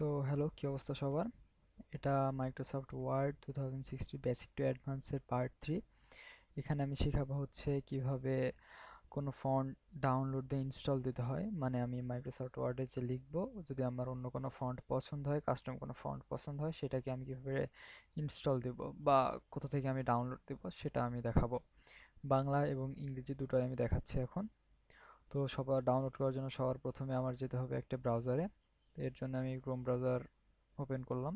তো হ্যালো কী অবস্থা সবার? এটা Microsoft Word two thousand sixty basic to অ্যাডভান্সের part three এখানে আমি শেখাবো হচ্ছে কীভাবে কোনো ফন্ট ডাউনলোড দিয়ে ইনস্টল দিতে হয়। মানে আমি মাইক্রোসফট ওয়ার্ডে যে লিখব, যদি আমার অন্য কোনো ফন্ট পছন্দ হয় কাস্টম কোনো ফন্ট পছন্দ হয়, সেটাকে আমি কীভাবে ইনস্টল দেব বা কোথা থেকে আমি ডাউনলোড দেব, সেটা আমি দেখাবো। বাংলা এবং ইংরেজি দুটোই আমি দেখাচ্ছি এখন। তো সবার ডাউনলোড করার জন্য সবার প্রথমে আমার যেতে হবে একটা ব্রাউজারে এর জন্য আমি ক্রোম ব্রাউজার ওপেন করলাম।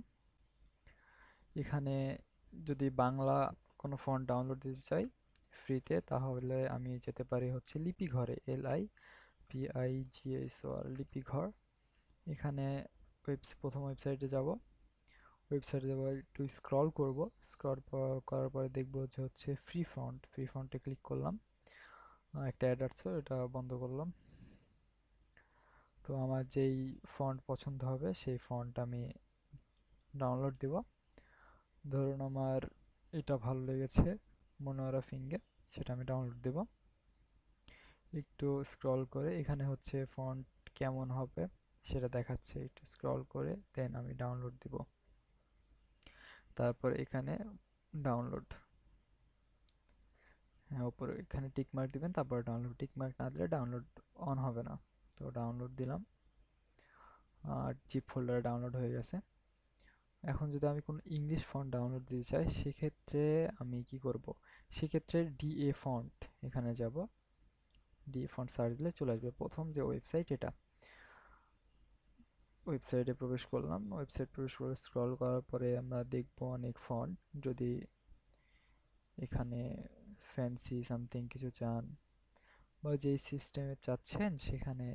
এখানে যদি বাংলা কোনো ফন্ট ডাউনলোড দিতে চাই ফ্রিতে তাহলে আমি যেতে পারি হচ্ছে লিপি ঘরে L I P I G S R লিপি ঘর এখানে ওয়েব প্রথম ওয়েবসাইটে যাব। ওয়েবসাইটে যাব, একটু স্ক্রল করব। স্ক্রল করার পরে দেখব যে হচ্ছে ফ্রি ফন্ট ফ্রি ফন্টে ক্লিক করলাম। একটা অ্যাড আসছে এটা বন্ধ করলাম। তো আমার যেই ফন্ট পছন্দ হবে, সেই ফন্ট আমি ডাউনলোড দেব। ধরুন আমার এটা ভালো লেগেছে মনোয়ারা ফিঙ্গে সেটা আমি ডাউনলোড দেব। একটু স্ক্রল করে, এখানে হচ্ছে ফন্ট কেমন হবে সেটা দেখাচ্ছে, একটু স্ক্রল করে দেন আমি ডাউনলোড দিব। তারপর এখানে ডাউনলোড হ্যাঁ ওপরে এখানে টিক মার্ক দিবেন, তারপর ডাউনলোড টিকমার্ক না দিলে ডাউনলোড অন হবে না। তো ডাউনলোড দিলাম। আর জিপ ফোল্ডারে ডাউনলোড হয়ে গেছে। এখন যদি আমি কোনো ইংলিশ ফন্ট ডাউনলোড দিতে চাই, সেক্ষেত্রে আমি কি করব? সেক্ষেত্রে ডিএ ফন্ট এখানে যাব। ডিএ ফন্ট সার্চ দিলে চলে আসবে। প্রথম যে ওয়েবসাইট এটা। ওয়েবসাইটে প্রবেশ করলাম। ওয়েবসাইট প্রবেশ করে স্ক্রল করার পরে আমরা দেখব অনেক ফন্ট যদি এখানে ফ্যান্সি সামথিং কিছু চান বা যেই সিস্টেমে চাচ্ছেন, সেখানে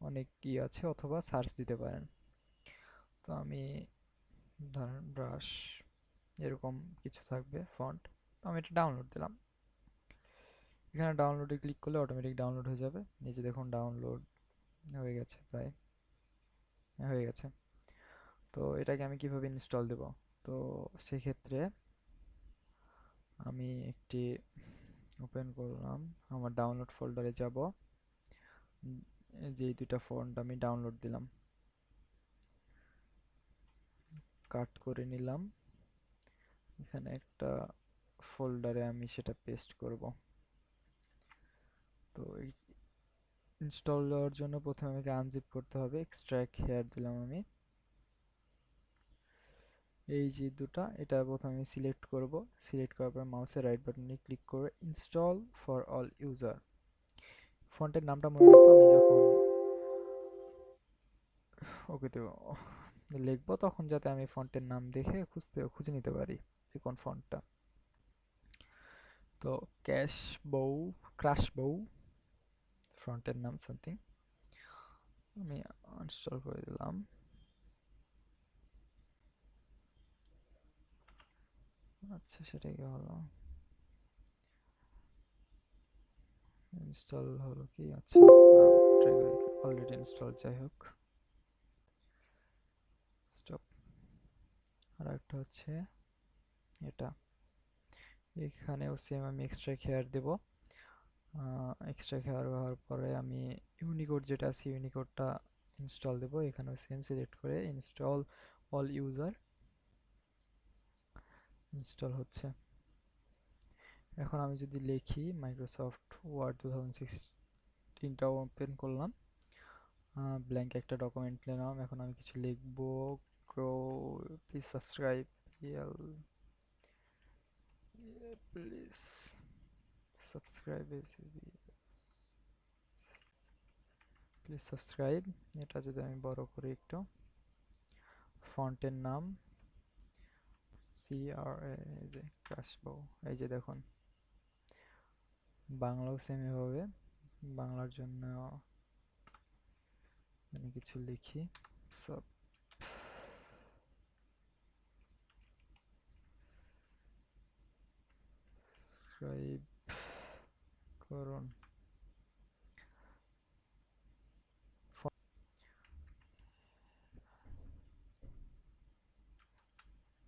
অনেক কি আছে অথবা সার্চ দিতে পারেন। তো আমি ধরেন ব্রাশ এরকম কিছু থাকবে ফন্ট তো আমি এটা ডাউনলোড দিলাম। এখানে ডাউনলোডে ক্লিক করলে অটোমেটিক ডাউনলোড হয়ে যাবে। নিচে দেখুন ডাউনলোড হয়ে গেছে প্রায়, হয়ে গেছে। তো এটাকে আমি কীভাবে ইনস্টল দেব? তো সেক্ষেত্রে আমি একটি ওপেন করলাম। আমার ডাউনলোড ফোল্ডারে যাব। যে দুইটা ফন্ট আমি ডাউনলোড দিলাম। কাট করে নিলাম। এখানে একটা ফোল্ডারে আমি সেটা পেস্ট করব। তো ইনস্টল দেওয়ার জন্য প্রথমে আমাকে আনজিপ করতে হবে। এক্সট্রাক্ট হেয়ার দিলাম আমি। এই যে দুটা, এটা প্রথমে সিলেক্ট করব। সিলেক্ট করার পর মাউসের রাইট বাটনে ক্লিক করে ইনস্টল ফর অল ইউজার ফন্টের নামটা মনে রাখব, আমি যখন ওকে দেব লিখব, তখন যাতে আমি ফন্টের নাম দেখে খুঁজতে, খুঁজে নিতে পারি যে কোন ফন্টটা তো ক্যাশ বউ ক্রাশ বউ ফ্রন্টের নাম সামথিং আমি আনস্টল করে দিলাম। আচ্ছা সেটা কি হলো। ইনস্টল হলো কি? আচ্ছা অলরেডি ইনস্টল যাই হোক। স্টপ আর একটা হচ্ছে এটা। এখানেও সেম আমি এক্সট্রা খেয়ার দেব। এক্সট্রা খেয়ার হওয়ার পরে আমি ইউনিকোড যেটা আছে ইউনিকোডটা ইনস্টল দেব। এখানেও সেম সিলেক্ট করে ইনস্টল অল ইউজার ইনস্টল হচ্ছে। এখন আমি যদি লিখি মাইক্রোসফট ওয়ার্ড টু থাউজেন্ড সিক্সটিনটা ওপেন করলাম। ব্ল্যাঙ্ক একটা ডকুমেন্ট নিলাম। এখন আমি কিছু লিখব। গ্রো প্লিজ সাবস্ক্রাইব রিয়েল প্লিজ সাবস্ক্রাইব প্লিজ সাবস্ক্রাইব এটা যদি আমি বড় করি একটু। ফন্টের নাম। সি আর এই যে কাশবো এই যে দেখুন, বাংলাও সেম এভাবে। বাংলার জন্য মানে কিছু লিখি। সব সাবস্ক্রাইব করুন।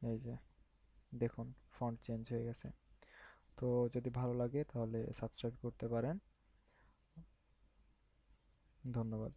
এই যে। দেখুন ফন্ট চেঞ্জ হয়ে গেছে। তো যদি ভালো লাগে তাহলে সাবস্ক্রাইব করতে পারেন। ধন্যবাদ।